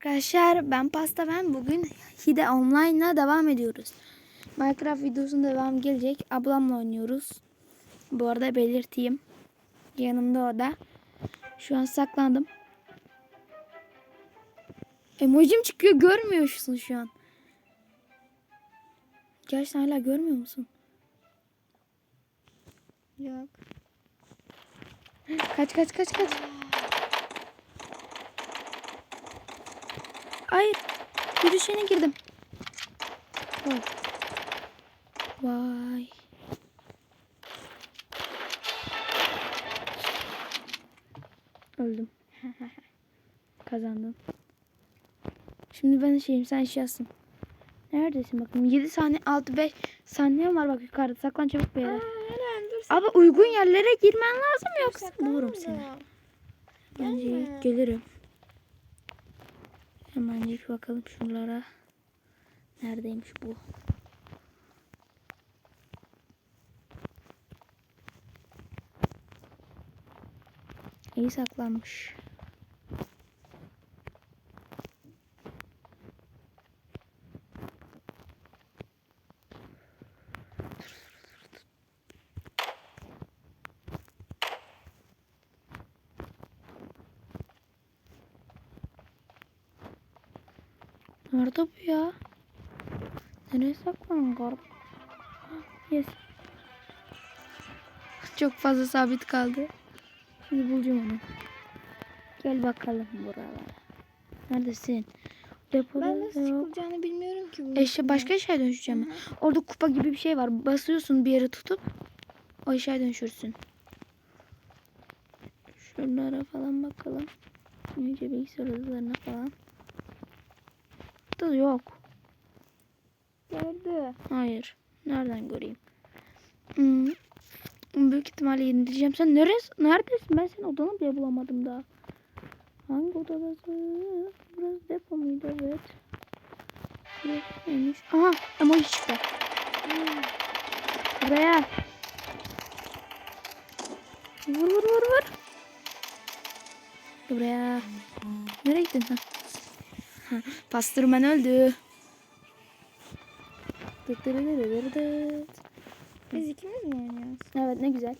Arkadaşlar ben Pasta ben bugün Hide Online'la devam ediyoruz. Minecraft videosunun devam gelecek. Ablamla oynuyoruz. Bu arada belirteyim. Yanımda o da. Şu an saklandım. Emojim çıkıyor görmüyorsun şu an. Gerçekten hala görmüyor musun? Yok. Kaç kaç kaç kaç. Hayır. Bir düşene girdim. Oh. Vay. Öldüm. Kazandım. Şimdi ben şeyim sen şahsın. Neredesin bakayım? 7 saniye 6 5 saniye var bak yukarıda. Saklan çabuk bir yere. Dur. Abi uygun yerlere girmen lazım yoksa bulurum seni. Bence gelirim. Hemen bir bakalım şunlara. Neredeymiş bu? İyi saklanmış. Nerede bu ya? Nereye saklandın garip? Yes. Çok fazla sabit kaldı. Şimdi bulacağım onu. Gel bakalım buralara. Neredesin? Depoda Ben nasıl yok. çıkılacağını bilmiyorum ki. içinden. başka eşyaya dönüşeceğim. ben. Orada kupa gibi bir şey var. Basıyorsun bir yere tutup o eşyaya dönüşürsün. Şunlara falan bakalım. Önce bilgisayar odalarına falan. Da yok. Gördü. Hayır. Nereden göreyim? Hmm. Büyük ihtimalle yenileceğim. Sen neresi, neredesin? Ben senin odanı bile bulamadım daha. Hangi odadasın? Burası depo muydu? Evet. Neymiş? Aha emoji çıktı. Buraya. Vur vur vur vur. Buraya. Nereye gittin? Ha. Pastırman öldü. Biz ikimiz mi oynuyoruz? Evet ne güzel.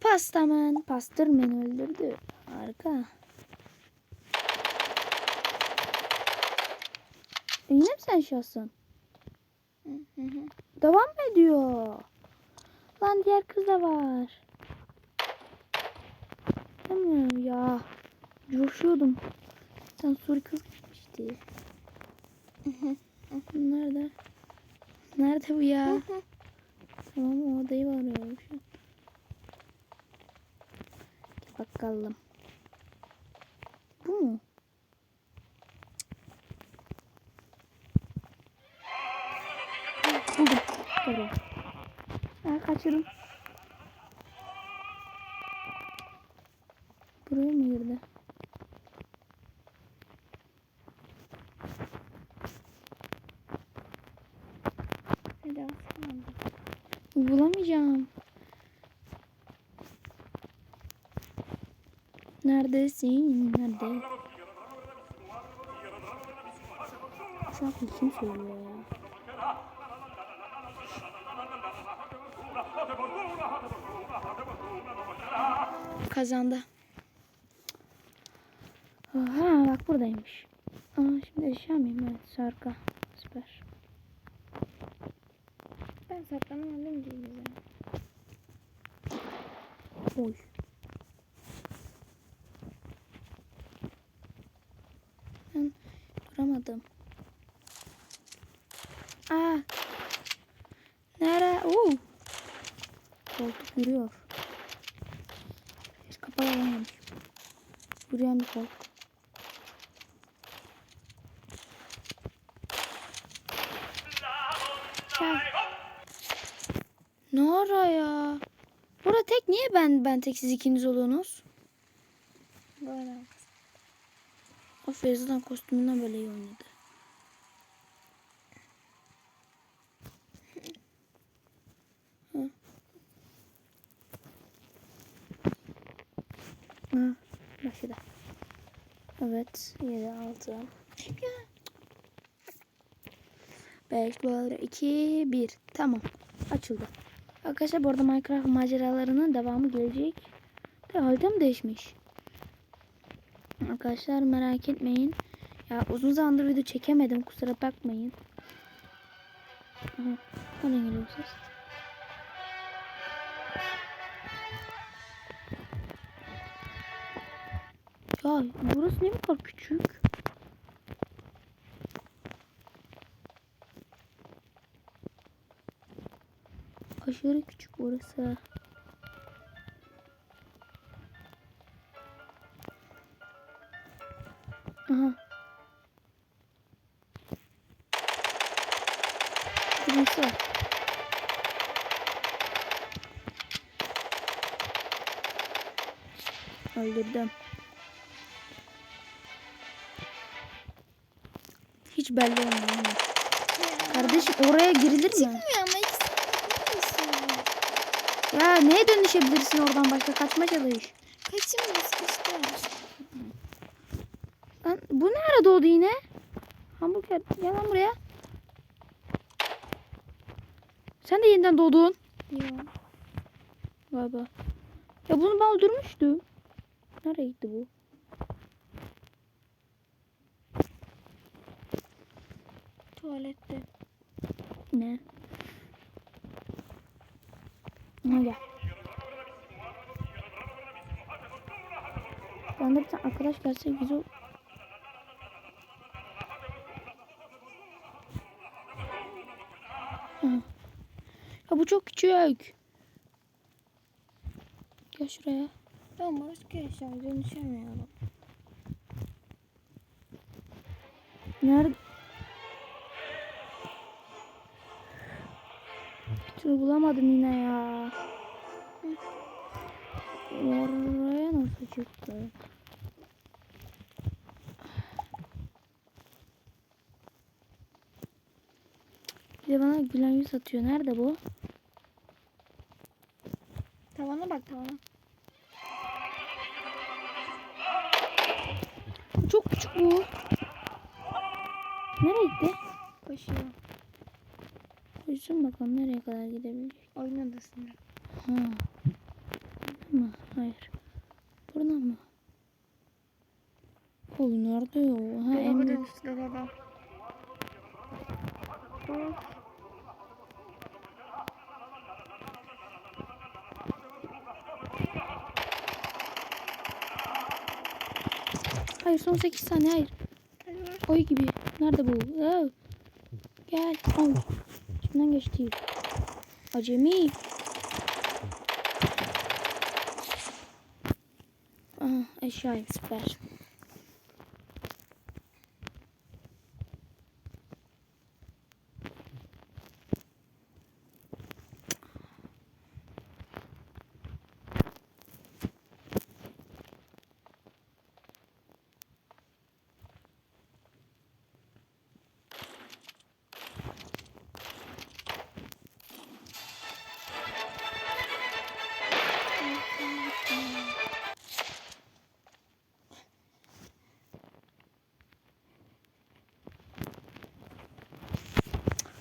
Pastaman pastırmen öldürdü. Harika. Yine mi sen şahsın? Devam mı ediyor? Lan diğer kız da var. Mi ya? Coşuyordum. Sen Suri kız gitmişti. Nerede? Nerede bu ya? Tamam o odayı arıyorum şu an. Bakalım. Bu mu? Buldum. Doğru. Aa, kaçırdım. Buraya mı girdi? Bulamayacağım. Neredesin? Nerede? Şarkı kim söylüyor ya? Kazandı. Aha bak buradaymış. Aa şimdi eşya mıyım? Evet sarka. Süper. Ben saklanamadım ki bize. Oy. Ben duramadım. Aa. Nere? Oo. Koltuk yürüyor. Hiç kapalı olmamış. Yürüyen bir koltuk. Gel. Ne ara ya? Burada tek niye ben ben tek siz ikiniz oluyorsunuz? Böyle. O Feyza'dan kostümünden böyle iyi oynadı. Hı. Ha, başladı. Evet. Evet. 7 6. 5 böyle 2 1. Tamam. Açıldı. Arkadaşlar bu arada Minecraft maceralarının devamı gelecek. De harita mı değişmiş? Arkadaşlar merak etmeyin. Ya uzun zamandır video çekemedim. Kusura bakmayın. Aha. Ses? Ya burası ne kadar küçük? Aşırı küçük burası. Aha. Birisi var. Öldürdüm. Hiç belli olmuyor. Kardeşim oraya girilir mi? Çıkmıyor ama. Ya neye dönüşebilirsin oradan başka kaçma çalış. Kaçım sıkıştı. Lan bu ne ara doğdu yine? Hamburger gel lan buraya. Sen de yeniden doğdun. Yok. Galiba. Ya bunu ben öldürmüştüm. Nereye gitti bu? Tuvalette. Ne? Ha gel. Ben de bir tane arkadaş gelse güzel. Ya bu çok küçük. Gel şuraya. Ben başka yaşam dönüşemiyorum. Nerede? Türlü bulamadım yine ya. Bir de bana gülen yüz atıyor. Nerede bu? Tavana bak tavana. Çok küçük bu. Nereye gitti? Koşuyor. Koysun bakalım nereye kadar gidebilecek. Oyun odasında. Ha. Mı? Hayır. Buradan mı? Oy nerede o? Ha Dolaba emin. dönüştü dolaba. Of. Hayır son 8 saniye hayır. Oy gibi. Nerede bu? Aa. Gel. Al. İçimden geçti. Acemi. Aha eşyayım süper.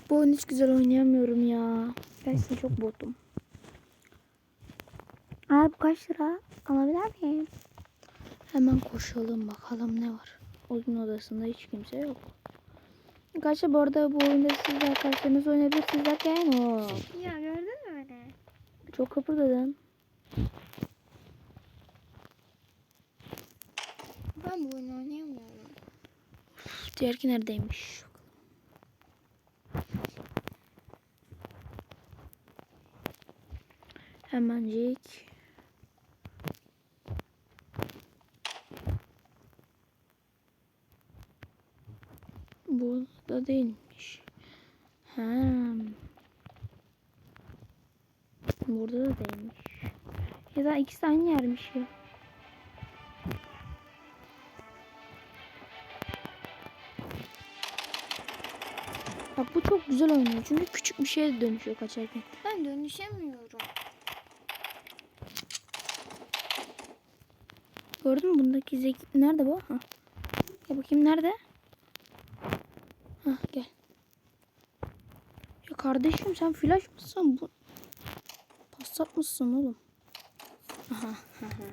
Bu oyunu hiç güzel oynayamıyorum ya. Gerçekten çok botum. Abi kaç lira? Alabilir miyim? Hemen koşalım bakalım ne var. Oyun odasında hiç kimse yok. Arkadaşlar bu arada bu oyunda siz de arkadaşlarınız oynayabilirsiniz derken o Ya gördün mü beni? çok kıpırdadın. Ben bu oyunu oynayamıyorum. Diğerki neredeymiş? Hemencik. Bu da değilmiş. Hem. Burada da değilmiş. Ya da ikisi aynı yermiş ya. Bak bu çok güzel oynuyor. Çünkü küçük bir şeye dönüşüyor kaçarken. Ben dönüşemiyorum. Gördün mü bundaki zeki... Nerede bu? Ha. Gel bakayım nerede? Hah gel. Ya kardeşim sen flash mısın? Bu Passat mısın oğlum? Aha. aha.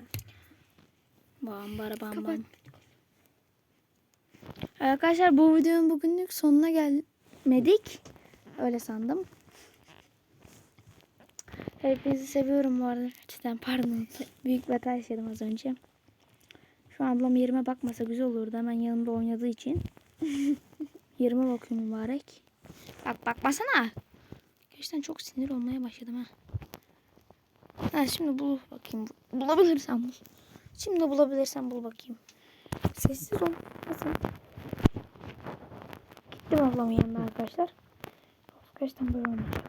Bam bara bam bam. Arkadaşlar bu videonun bugünlük sonuna gelmedik. Öyle sandım. Hepinizi seviyorum bu arada. Cidden pardon. Büyük bir hata yaşadım az önce. Şu an ablam yerime bakmasa güzel olurdu. Hemen yanımda oynadığı için. yerime bakıyor mübarek. Bak bakmasana. Gerçekten çok sinir olmaya başladım ha. Ha şimdi bul bakayım. Bulabilirsen bul. Şimdi bulabilirsen bul bakayım. Sessiz ol. Nasıl? Gittim ablamın yanına arkadaşlar. Gerçekten böyle olmayacak.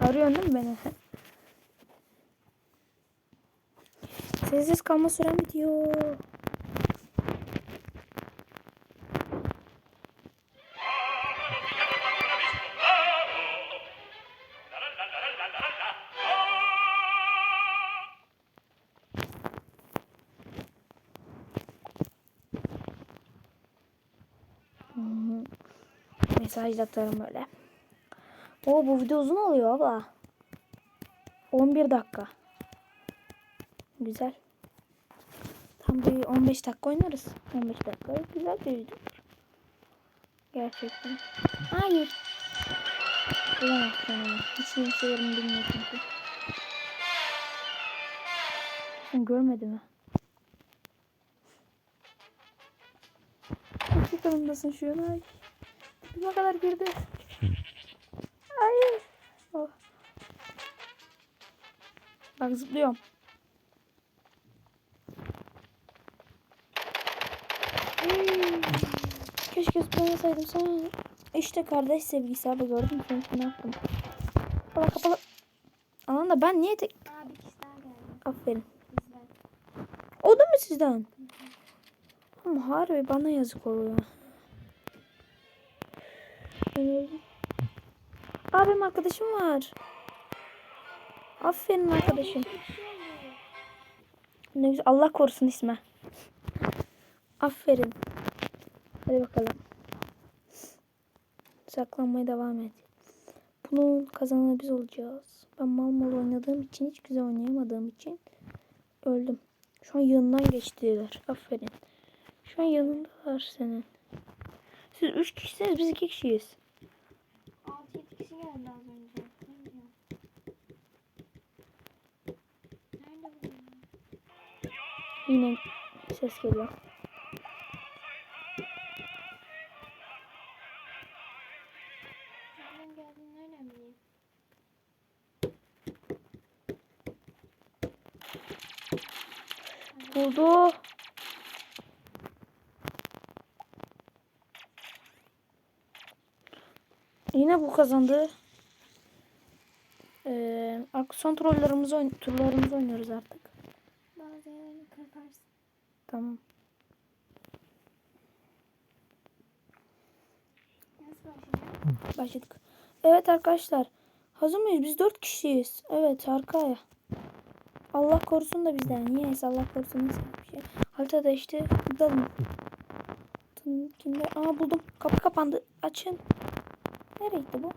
Arıyorsun değil mi beni? Sessiz kalma sürem bitiyor. Mesaj atarım böyle. O bu video uzun oluyor abla. 11 dakika. Güzel. Tam bir 15 dakika oynarız. 15 dakika güzel bir video. Gerçekten. Hayır. Bulamaz kendimi. Hiç kimse yerini bilmiyor çünkü. Sen görmedi mi? Kaç yakınımdasın şu an? Ay. Ne kadar girdi. Hayır. Oh. Bak zıplıyorum. Hmm. Keşke zıplamasaydım sana. İşte kardeş sevgisi abi gördün mü? Sen ne yaptım? Kapalı kapalı. Aman da ben niye tek... Aa bir kişi daha geldi. Aferin. Bizden. O da mı sizden? Ama harbi bana yazık oluyor. Benim arkadaşım var. Aferin arkadaşım. Ne güzel. Allah korusun isme. Aferin. Hadi bakalım. Saklanmaya devam et. Bunun kazananı biz olacağız. Ben mal mal oynadığım için hiç güzel oynayamadığım için öldüm. Şu an yanından geçtiler. Aferin. Şu an yanındalar senin. Siz üç kişisiniz biz iki kişiyiz. 6-7 kişi geldi az önce. Nerede bu? Yine ses geliyor. Buldu. Yine bu kazandı. Ee, son turlarımızı, oyn- turlarımızı oynuyoruz artık. Yerlerini kırparsın. Tamam. Başladık. Evet arkadaşlar. Hazır mıyız? Biz dört kişiyiz. Evet arkaya. Allah korusun da bizden. Yes Allah korusun. Bir şey. Haritada işte. Gidelim. Kimde? Aa buldum. Kapı kapandı. Açın. Nereye gitti bu?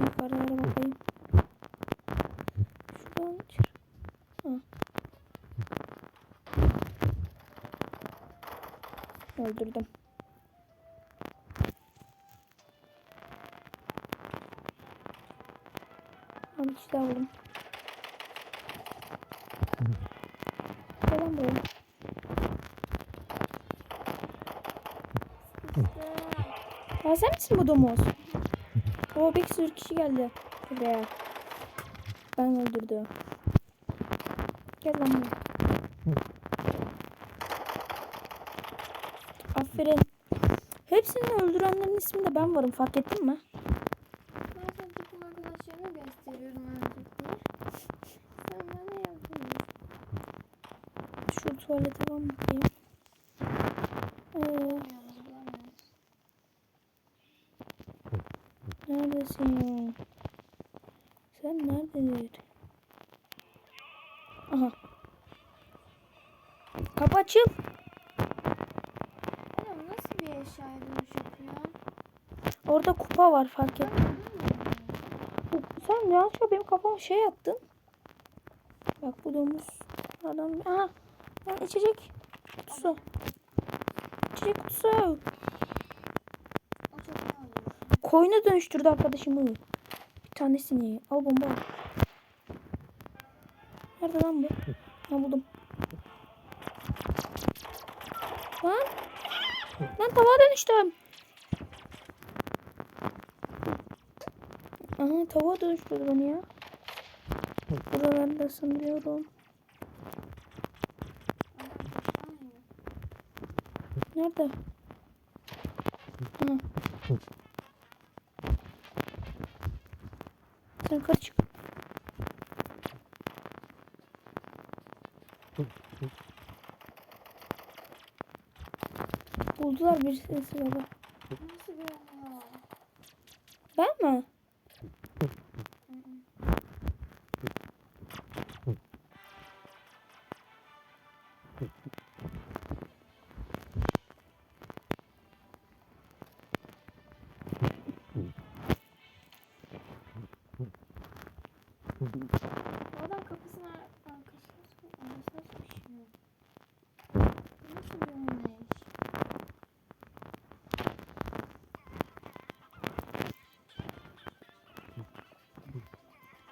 Yukarılara bakayım. Şuradan çık. Ha. Öldürdüm. Abi daha buldum. Gel lan buraya. Ya sen misin bu domuz? O bir sürü kişi geldi buraya. Ben öldürdüm. Gel lan buraya. Aferin. Hepsini öldürenlerin isminde ben varım fark ettin mi? Ben takım arkadaşlarını gösteriyorum diye. Sen bana yapıyorsun. Şu tuvalete ben bakayım. Neredesin? Sen neredesin? Aha. Kapı açıl. Oğlum nasıl bir eşyaya dönüş yapıyor? Orada kupa var fark et. Sen yanlışlıkla benim kafama şey yaptın. Bak bu domuz. Adam. Aha. Lan içecek kutusu. İçecek kutusu. O çok iyi olur. Koyuna dönüştürdü arkadaşımı. Bir tanesini. Al bomba. Nerede lan bu? Ha buldum. Lan. Lan tavuğa dönüştüm. Aha tavuğa dönüştürdü beni ya. Buralarda sanıyorum. Adam aşağı iniyor. Nerede? Hı. Sen çık. Buldular bir sesi baba. Nasıl? Ben mi?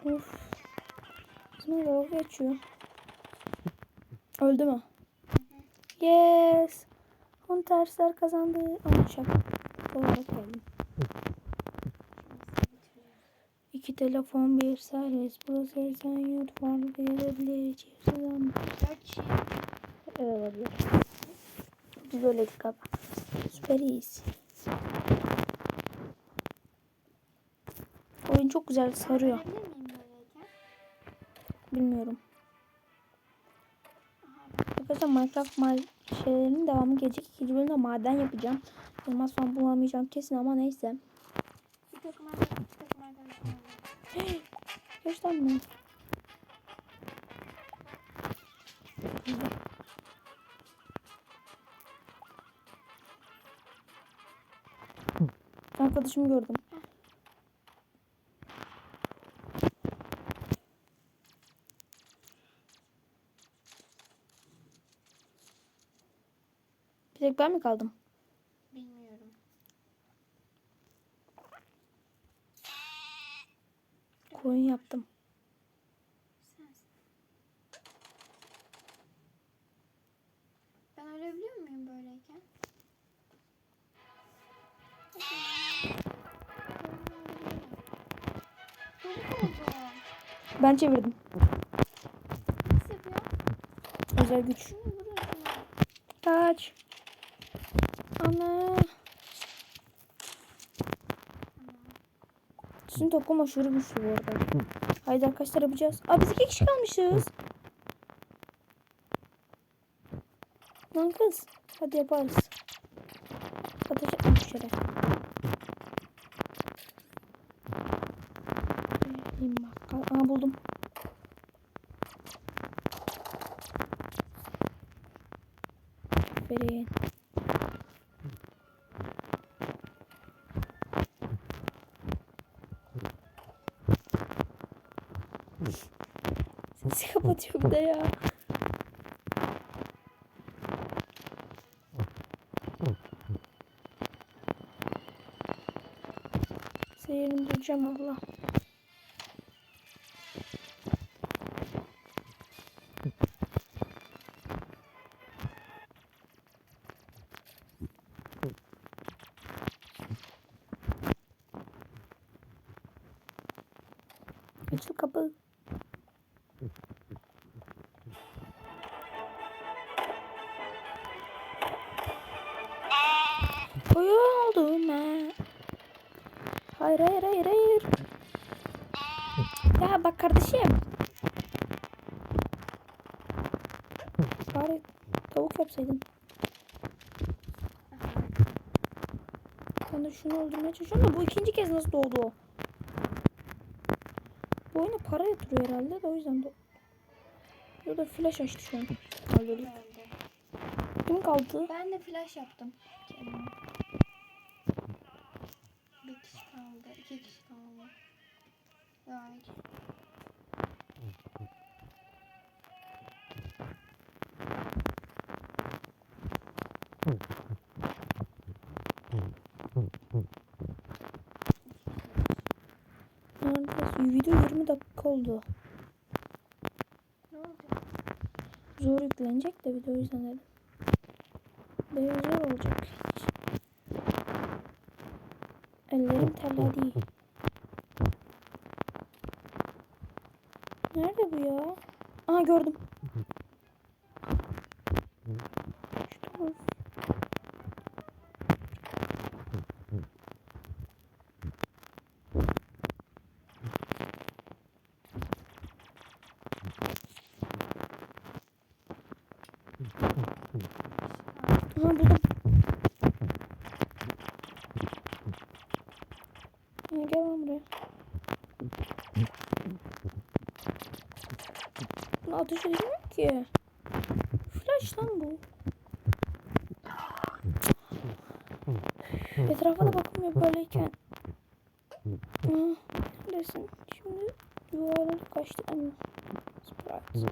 Of. Bizim dalga geçiyor. Öldü mü? Yes. Hunters'lar kazandı. Ama şaka. Olarak geldim. İki telefon, bir servis. Burası sen yurt farklı gelebilir. Çift selam. Gerçi Evet olabilir. Biz öyledik abi. Süper iyiyiz. Oyun çok güzel sarıyor. Bilmiyorum. Arkadaşlar Minecraft ma şeylerinin devamı gelecek. İkinci bölümde maden yapacağım. Elmas falan bulamayacağım kesin ama neyse. bir takım arkadaşlar, bir takım arkadaşlar var. Gerçekten mi? Arkadaşımı gördüm. Tek ben mi kaldım? Bilmiyorum. Koyun yaptım. Ben ölebiliyor muyum böyleyken? Ben çevirdim. Nasıl yapıyor? Özel güç. Kaç. Ana. Tamam. Sizin tokum aşırı güçlü bu arada. Haydi arkadaşlar yapacağız. Aa biz iki kişi kalmışız. Lan kız. Hadi yaparız. Ateş etmiş şöyle. Bakkal. Aa buldum. Aferin. Sesi kapatıyor bir ya. Seyirimi duracağım abla. Oyun oldum ben. Hayır hayır hayır hayır. Ya bak kardeşim. Bari tavuk yapsaydın. Ben de şunu öldürmeye çalışıyorum da bu ikinci kez nasıl doğdu o? Bu oyuna para yatırıyor herhalde de o yüzden de. Ya da flash açtı şu an. Öldürdük. Öldü. Kim kaldı? Ben de flash yaptım. Neredesin? Video 20 dakika oldu. Ne oldu? Zor yüklenecek de video yüzden dedim. Böyle zor olacak. Ellerim terledi. Nerede bu ya? Aha gördüm. Aha buldum. Ha, gel lan buraya. Bunu ateş edemiyorum ki. Flash lan bu. Etrafa da bakmıyor böyleyken. Neredesin? Şimdi yuvarlara kaçtı ama. Sprite.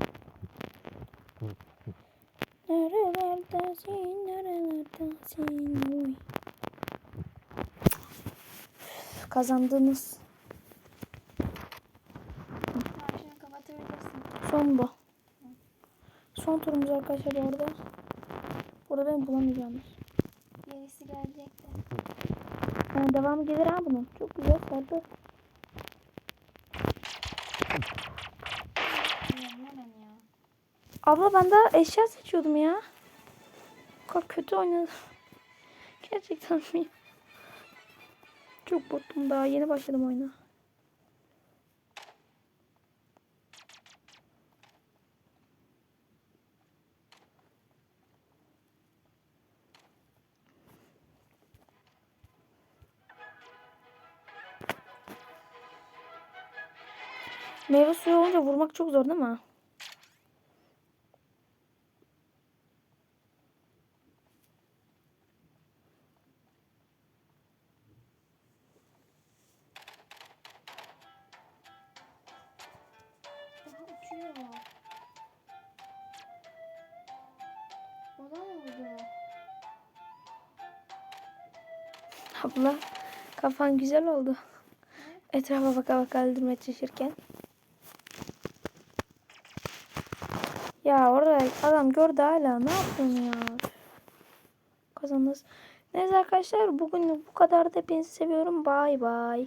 Nerelerdesin, nerelerdesin? Oy. Kazandınız. Son bu. Son turumuz arkadaşlar bu arada. Burada ben bulamayacağım. Gerisi gelecek de. Yani devamı gelir ha bunun. Çok güzel sardı. Abla ben daha eşya seçiyordum ya. Kadar kötü oynadım. Gerçekten mi? Çok bottum daha yeni başladım oyuna. Meyve suyu olunca vurmak çok zor değil mi? Abla kafan güzel oldu. Etrafa baka baka öldürmeye çalışırken. Ya orada adam gördü hala. Ne yapıyorsun ya? Kazandınız. Neyse arkadaşlar bugün bu kadar da hepinizi seviyorum. Bay bay.